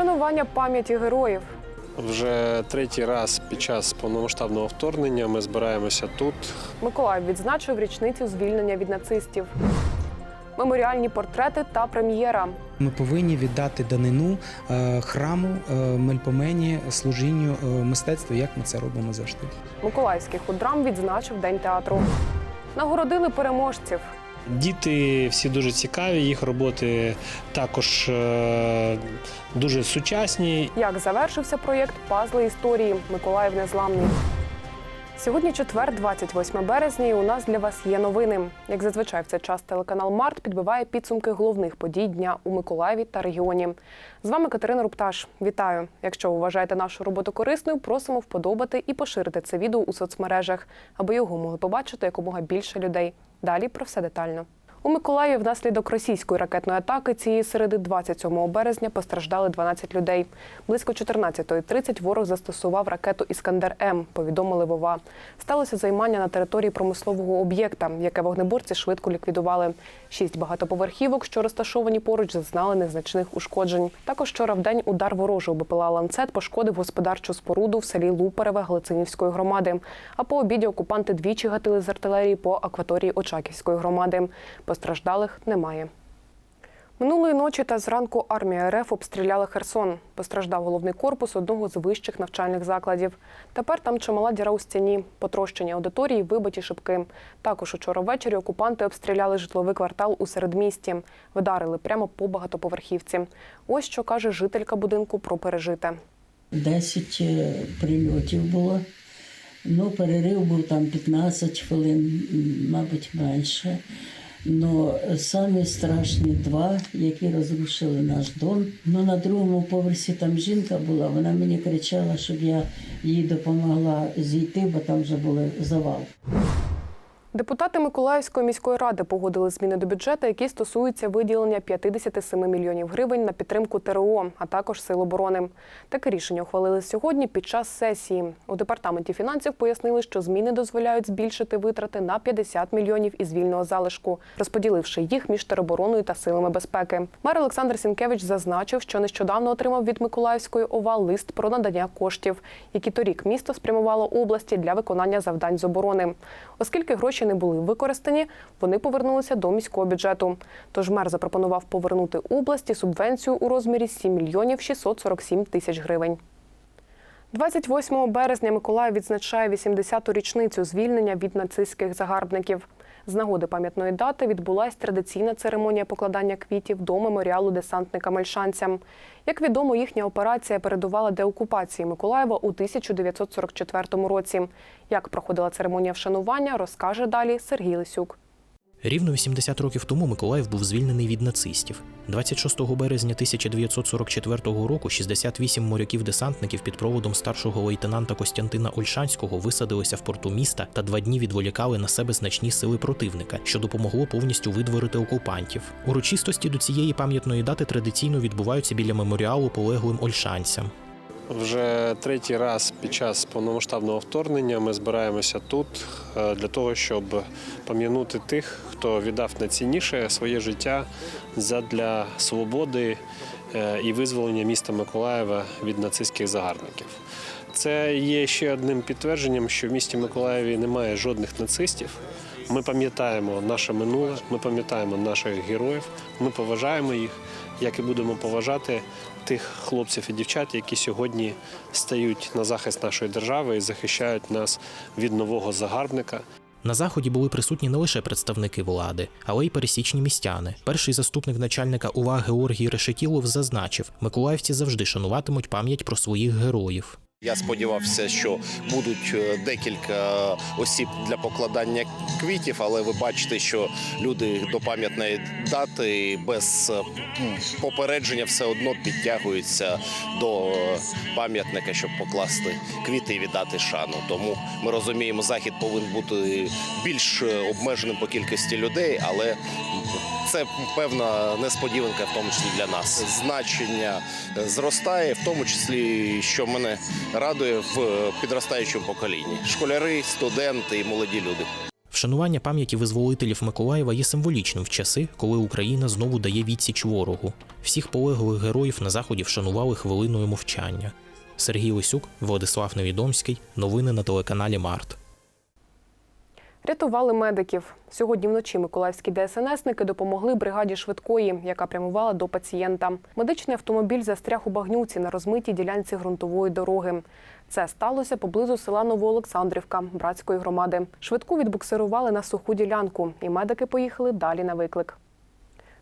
Вшанування пам'яті героїв. Вже третій раз під час повномасштабного вторгнення ми збираємося тут. Миколаїв відзначив річницю звільнення від нацистів. Меморіальні портрети та прем'єра. Ми повинні віддати данину е, храму е, Мельпомені, служінню е, мистецтва, як ми це робимо завжди. Миколаївський худрам відзначив День театру. Нагородили переможців. Діти всі дуже цікаві, їх роботи також е, дуже сучасні. Як завершився проєкт Пазли історії Миколаїв Незламний. Сьогодні четвер, 28 березня, і у нас для вас є новини. Як зазвичай в цей час телеканал Март підбиває підсумки головних подій дня у Миколаєві та регіоні. З вами Катерина Рупташ. Вітаю! Якщо вважаєте нашу роботу корисною, просимо вподобати і поширити це відео у соцмережах, аби його могли побачити якомога більше людей. Далі про все детально. У Миколаєві внаслідок російської ракетної атаки цієї середи 27 березня постраждали 12 людей. Близько 14.30 ворог застосував ракету Іскандер М. Повідомили Вова. Сталося займання на території промислового об'єкта, яке вогнеборці швидко ліквідували. Шість багатоповерхівок, що розташовані поруч, зазнали незначних ушкоджень. Також вчора в день удар ворожого БПЛА ланцет пошкодив господарчу споруду в селі Лупереве Глицинівської громади. А по обіді окупанти двічі гатили з артилерії по акваторії Очаківської громади. Постраждалих немає. Минулої ночі та зранку армія РФ обстріляла Херсон. Постраждав головний корпус одного з вищих навчальних закладів. Тепер там чимала діра у стіні, потрощені аудиторії, вибиті шибки. Також учора ввечері окупанти обстріляли житловий квартал у середмісті. Вдарили прямо по багатоповерхівці. Ось що каже жителька будинку про пережите. 10 е, прильотів було. Ну, перерив був там 15 хвилин, мабуть, менше. Но самі страшні два, які розрушили наш дом. Ну, на другому поверсі там жінка була, вона мені кричала, щоб я їй допомогла зійти, бо там вже були завал. Депутати Миколаївської міської ради погодили зміни до бюджету, які стосуються виділення 57 мільйонів гривень на підтримку ТРО, а також сил оборони. Таке рішення ухвалили сьогодні під час сесії. У департаменті фінансів пояснили, що зміни дозволяють збільшити витрати на 50 мільйонів із вільного залишку, розподіливши їх між теробороною та силами безпеки. Мер Олександр Сінкевич зазначив, що нещодавно отримав від Миколаївської ОВА лист про надання коштів, які торік місто спрямувало області для виконання завдань з оборони. Оскільки гроші не були використані, вони повернулися до міського бюджету. Тож мер запропонував повернути області субвенцію у розмірі 7 мільйонів 647 тисяч гривень. 28 березня Миколаїв відзначає 80-ту річницю звільнення від нацистських загарбників. З нагоди пам'ятної дати відбулася традиційна церемонія покладання квітів до меморіалу десантника Мельшанцям. Як відомо, їхня операція передувала деокупації Миколаєва у 1944 році. Як проходила церемонія вшанування, розкаже далі Сергій Лисюк. Рівно 80 років тому Миколаїв був звільнений від нацистів. 26 березня 1944 року 68 моряків-десантників під проводом старшого лейтенанта Костянтина Ольшанського висадилися в порту міста та два дні відволікали на себе значні сили противника, що допомогло повністю видворити окупантів. Урочистості до цієї пам'ятної дати традиційно відбуваються біля меморіалу полеглим ольшанцям. Вже третій раз під час повномасштабного вторгнення ми збираємося тут е, для того, щоб пам'янути тих, хто віддав найцінніше своє життя задля свободи е, і визволення міста Миколаєва від нацистських загарбників. Це є ще одним підтвердженням, що в місті Миколаєві немає жодних нацистів. Ми пам'ятаємо наше минуле, ми пам'ятаємо наших героїв, ми поважаємо їх, як і будемо поважати тих хлопців і дівчат, які сьогодні стають на захист нашої держави і захищають нас від нового загарбника. На заході були присутні не лише представники влади, але й пересічні містяни. Перший заступник начальника УВА Георгій Решетілов зазначив, миколаївці завжди шануватимуть пам'ять про своїх героїв. Я сподівався, що будуть е, декілька осіб для покладання квітів, але ви бачите, що люди до пам'ятної дати без е, попередження все одно підтягуються до пам'ятника, щоб покласти квіти і віддати шану. Тому ми розуміємо, захід повинен бути більш е, обмеженим по кількості людей, але це певна несподіванка, в тому числі для нас. Значення зростає, в тому числі, що мене радує в підростаючому поколінні: школяри, студенти і молоді люди. Вшанування пам'яті визволителів Миколаєва є символічним в часи, коли Україна знову дає відсіч ворогу. Всіх полеглих героїв на заході вшанували хвилиною мовчання. Сергій Лисюк, Владислав Невідомський. Новини на телеканалі Март. Рятували медиків. Сьогодні вночі миколаївські ДСНСники допомогли бригаді швидкої, яка прямувала до пацієнта. Медичний автомобіль застряг у багнюці на розмитій ділянці ґрунтової дороги. Це сталося поблизу села Новоолександрівка братської громади. Швидку відбуксирували на суху ділянку, і медики поїхали далі на виклик.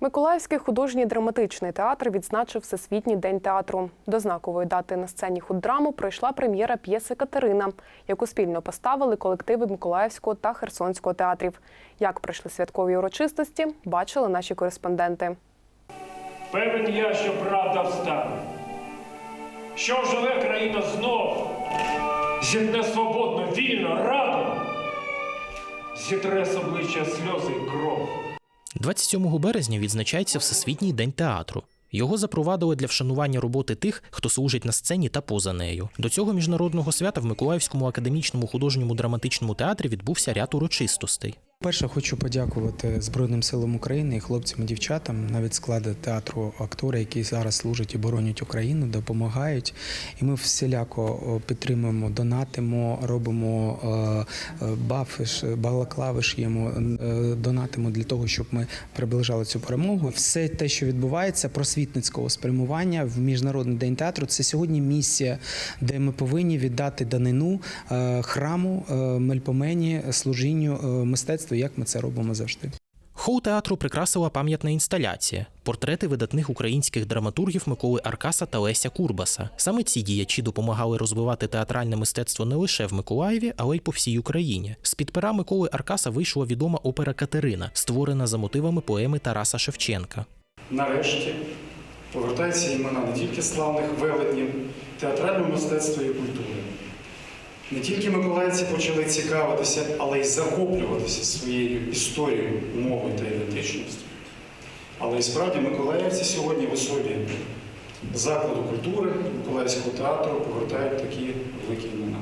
Миколаївський художній драматичний театр відзначив Всесвітній день театру. До знакової дати на сцені худдраму пройшла прем'єра п'єси Катерина, яку спільно поставили колективи Миколаївського та Херсонського театрів. Як пройшли святкові урочистості, бачили наші кореспонденти. Певен я, що правда встане, що живе країна знов, зітне свободно, вільно, радо, зітре з обличчя сльози й кров. 27 березня відзначається Всесвітній день театру. Його запровадили для вшанування роботи тих, хто служить на сцені та поза нею. До цього міжнародного свята в Миколаївському академічному художньому драматичному театрі відбувся ряд урочистостей. Перше хочу подякувати Збройним силам України і хлопцям і дівчатам, навіть складу театру актори, які зараз служать і боронять Україну, допомагають. І ми всіляко підтримуємо, донатимо, робимо е, е, бафиш, балаклави шиємо, е, донатимо для того, щоб ми приближали цю перемогу. Все те, що відбувається, просвітницького спрямування в міжнародний день театру, це сьогодні місія, де ми повинні віддати данину храму Мельпомені, служінню е, мистецтва, як ми це робимо завжди. Хоу театру прикрасила пам'ятна інсталяція портрети видатних українських драматургів Миколи Аркаса та Леся Курбаса. Саме ці діячі допомагали розвивати театральне мистецтво не лише в Миколаєві, але й по всій Україні. З під пера Миколи Аркаса вийшла відома опера Катерина, створена за мотивами поеми Тараса Шевченка. нарешті повертаються імена не тільки славних велетнів театрального мистецтва і культури. Не тільки миколаївці почали цікавитися, але й захоплюватися своєю історією, мовою та ідентичністю. Але і справді миколаївці сьогодні в особі закладу культури Миколаївського театру повертають такі великі імена.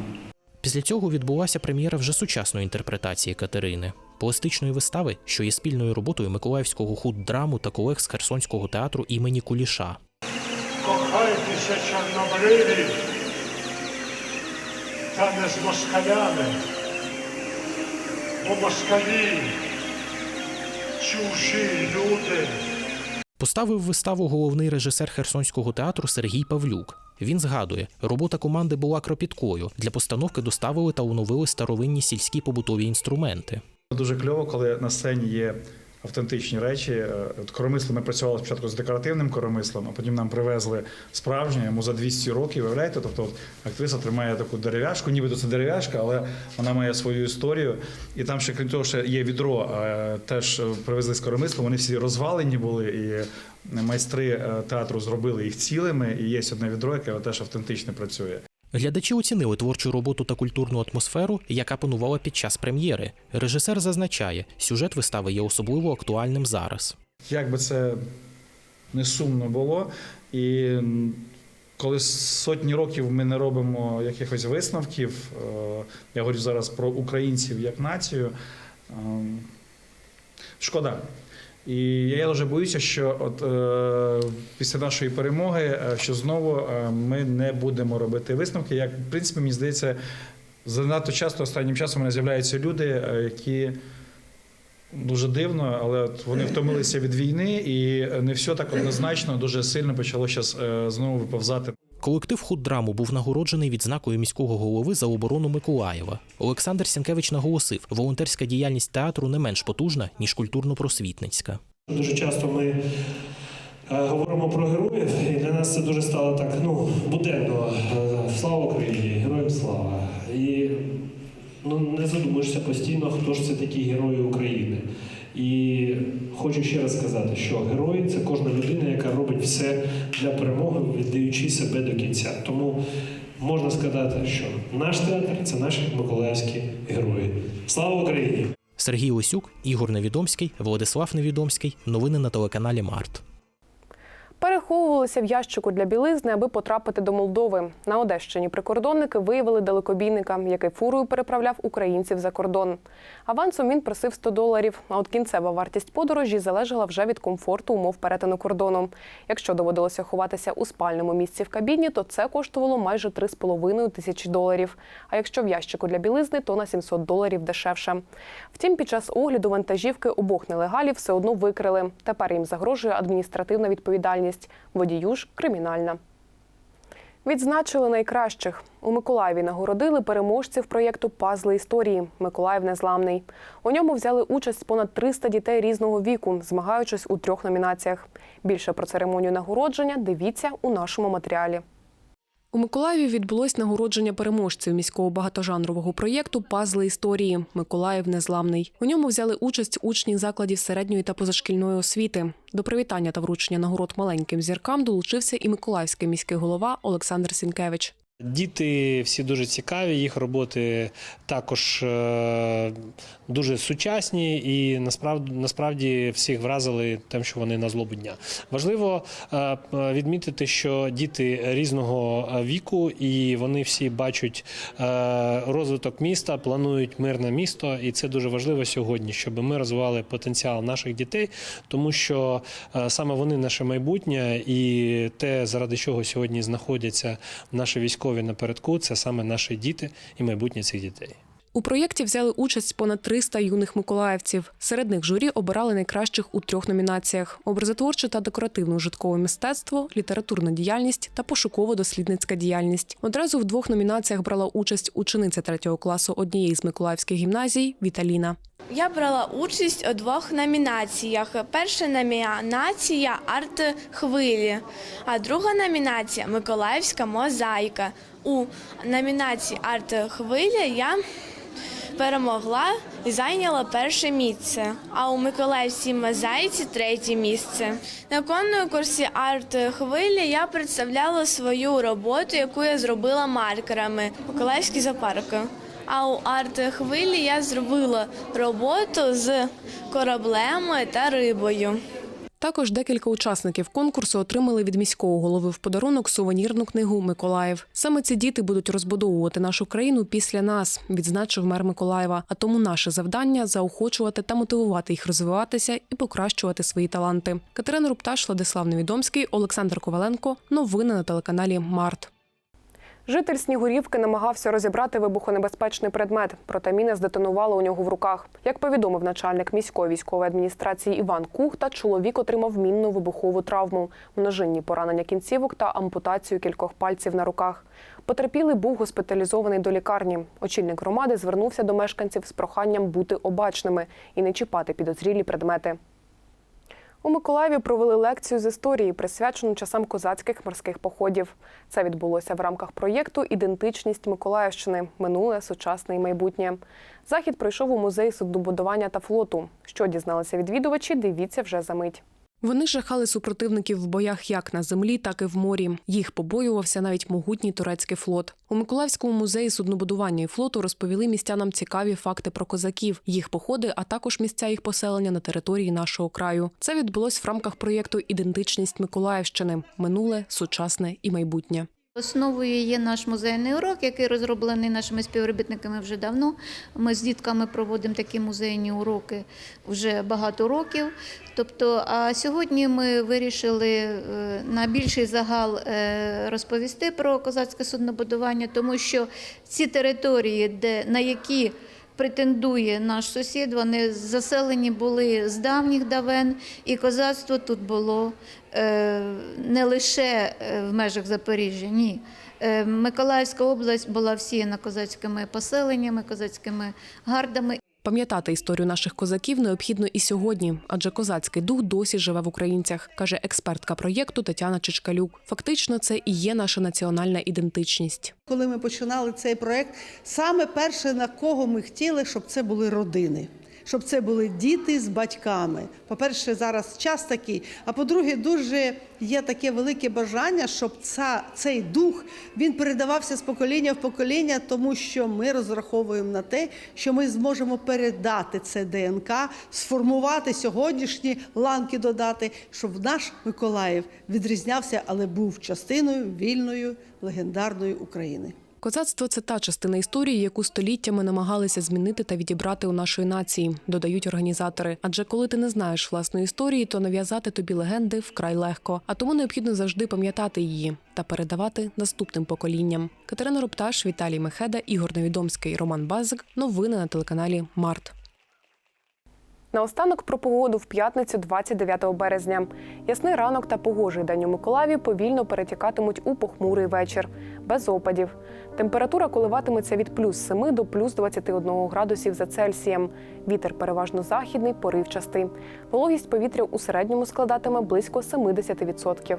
Після цього відбулася прем'єра вже сучасної інтерпретації Катерини, пластичної вистави, що є спільною роботою Миколаївського худдраму та колег з Херсонського театру імені Куліша. Кохайтеся, чорнобриві, та не з москалями, бо москалі чужі люди. Поставив виставу головний режисер Херсонського театру Сергій Павлюк. Він згадує, робота команди була кропіткою. Для постановки доставили та оновили старовинні сільські побутові інструменти. Дуже кльово, коли на сцені є автентичні речі. Е, От коромисло ми працювали спочатку з декоративним коромислом, а потім нам привезли справжнє, йому за 200 років, виявляєте? Тобто от актриса тримає таку дерев'яшку, нібито це дерев'яшка, але вона має свою історію. І там ще, крім того, ще є відро, е, теж е, привезли з коромислом, вони всі розвалені були, і майстри театру зробили їх цілими, і є одне відро, яке теж автентично працює. Глядачі оцінили творчу роботу та культурну атмосферу, яка панувала під час прем'єри. Режисер зазначає, сюжет вистави є особливо актуальним зараз. Як би це не сумно було, і коли сотні років ми не робимо якихось висновків, е, я говорю зараз про українців як націю, ем, шкода. І я дуже боюся, що от е, після нашої перемоги, е, що знову е, ми не будемо робити висновки. Як в принципі, мені здається, занадто часто останнім часом мене з'являються люди, е, які Дуже дивно, але от вони втомилися від війни, і не все так однозначно дуже сильно почало зараз знову виповзати. Колектив худдраму був нагороджений відзнакою міського голови за оборону Миколаєва. Олександр Сінкевич наголосив, волонтерська діяльність театру не менш потужна ніж культурно-просвітницька. Дуже часто ми е, говоримо про героїв, і для нас це дуже стало так, ну, буденно. Е, Слава Україні, героям слава. І ну, не задумуєшся постійно, хто ж це такі герої України. І хочу ще раз сказати, що герой це кожна людина, яка робить все для перемоги, віддаючи себе до кінця. Тому можна сказати, що наш театр це наші миколаївські герої. Слава Україні! Сергій Осюк, Ігор Невідомський, Владислав Невідомський. Новини на телеканалі Март. Переховувалися в ящику для білизни, аби потрапити до Молдови. На Одещині прикордонники виявили далекобійника, який фурою переправляв українців за кордон. Авансом він просив 100 доларів. А от кінцева вартість подорожі залежала вже від комфорту умов перетину кордону. Якщо доводилося ховатися у спальному місці в кабіні, то це коштувало майже 3,5 тисячі доларів. А якщо в ящику для білизни, то на 700 доларів дешевше. Втім, під час огляду вантажівки обох нелегалів все одно викрили. Тепер їм загрожує адміністративна відповідальність. Водію ж кримінальна. Відзначили найкращих. У Миколаєві нагородили переможців проєкту Пазли історії Миколаїв незламний. У ньому взяли участь понад 300 дітей різного віку, змагаючись у трьох номінаціях. Більше про церемонію нагородження дивіться у нашому матеріалі. У Миколаєві відбулось нагородження переможців міського багатожанрового проєкту Пазли історії Миколаїв незламний. У ньому взяли участь учні закладів середньої та позашкільної освіти. До привітання та вручення нагород маленьким зіркам долучився і миколаївський міський голова Олександр Сінкевич. Діти всі дуже цікаві, їх роботи також е, дуже сучасні і насправді, насправді всіх вразили тим, що вони на злобу дня. Важливо е, відмітити, що діти різного віку і вони всі бачать е, розвиток міста, планують мирне місто, і це дуже важливо сьогодні, щоб ми розвивали потенціал наших дітей, тому що е, саме вони наше майбутнє, і те, заради чого сьогодні знаходяться наші військові напередку, це саме наші діти і майбутнє цих дітей. У проєкті взяли участь понад 300 юних миколаївців. Серед них журі обирали найкращих у трьох номінаціях: образотворче та декоративно-ужиткове мистецтво, літературна діяльність та пошуково-дослідницька діяльність. Одразу в двох номінаціях брала участь учениця третього класу однієї з миколаївських гімназій Віталіна. Я брала участь у двох номінаціях. Перша номінація арт хвилі, а друга номінація Миколаївська мозаїка. У номінації арт хвилі я перемогла і зайняла перше місце. А у Миколаївській мозаїці третє місце. На конкурсі арт хвилі я представляла свою роботу, яку я зробила маркерами Миколаївський зоопарк. А у арт-хвилі я зробила роботу з кораблем та рибою. Також декілька учасників конкурсу отримали від міського голови в подарунок сувенірну книгу Миколаїв. Саме ці діти будуть розбудовувати нашу країну після нас, відзначив мер Миколаєва. А тому наше завдання заохочувати та мотивувати їх розвиватися і покращувати свої таланти. Катерина Рупташ, Владислав Невідомський, Олександр Коваленко. Новини на телеканалі Март. Житель Снігурівки намагався розібрати вибухонебезпечний предмет, проте міна здетонувала у нього в руках. Як повідомив начальник міської військової адміністрації Іван Кухта, чоловік отримав мінну вибухову травму, множинні поранення кінцівок та ампутацію кількох пальців на руках. Потерпілий був госпіталізований до лікарні. Очільник громади звернувся до мешканців з проханням бути обачними і не чіпати підозрілі предмети. У Миколаєві провели лекцію з історії, присвячену часам козацьких морських походів. Це відбулося в рамках проєкту Ідентичність Миколаївщини минуле, сучасне і майбутнє. Захід пройшов у музеї суднобудування та флоту. Що дізналися відвідувачі, дивіться вже за мить. Вони жахали супротивників в боях як на землі, так і в морі. Їх побоювався навіть могутній турецький флот. У Миколаївському музеї суднобудування і флоту розповіли містянам цікаві факти про козаків, їх походи, а також місця їх поселення на території нашого краю. Це відбулось в рамках проєкту Ідентичність Миколаївщини минуле, сучасне і майбутнє. Основою є наш музейний урок, який розроблений нашими співробітниками вже давно. Ми з дітками проводимо такі музейні уроки вже багато років. Тобто, а сьогодні ми вирішили е, на більший загал е, розповісти про козацьке суднобудування, тому що ці території, де на які претендує наш сусід. Вони заселені були з давніх давен, і козацтво тут було е, не лише е, в межах Запоріжжя, ні. Е, Миколаївська область була всіяна козацькими поселеннями, козацькими гардами. Пам'ятати історію наших козаків необхідно і сьогодні, адже козацький дух досі живе в українцях, каже експертка проєкту Тетяна Чичкалюк. Фактично, це і є наша національна ідентичність. Коли ми починали цей проект, саме перше на кого ми хотіли, щоб це були родини. Щоб це були діти з батьками. По-перше, зараз час такий. А по-друге, дуже є таке велике бажання, щоб ця, цей дух він передавався з покоління в покоління, тому що ми розраховуємо на те, що ми зможемо передати це ДНК, сформувати сьогоднішні ланки, додати, щоб наш Миколаїв відрізнявся, але був частиною вільної легендарної України. Козацтво це та частина історії, яку століттями намагалися змінити та відібрати у нашої нації, додають організатори. Адже коли ти не знаєш власної історії, то нав'язати тобі легенди вкрай легко. А тому необхідно завжди пам'ятати її та передавати наступним поколінням. Катерина Рупташ, Віталій Мехеда, Ігор Невідомський, Роман Базик. Новини на телеканалі Март. Наостанок про погоду в п'ятницю 29 березня. Ясний ранок та погожий день у Миколаєві повільно перетікатимуть у похмурий вечір, без опадів. Температура коливатиметься від плюс 7 до плюс 21 градусів за Цельсієм. Вітер переважно західний, поривчастий. Вологість повітря у середньому складатиме близько 70%.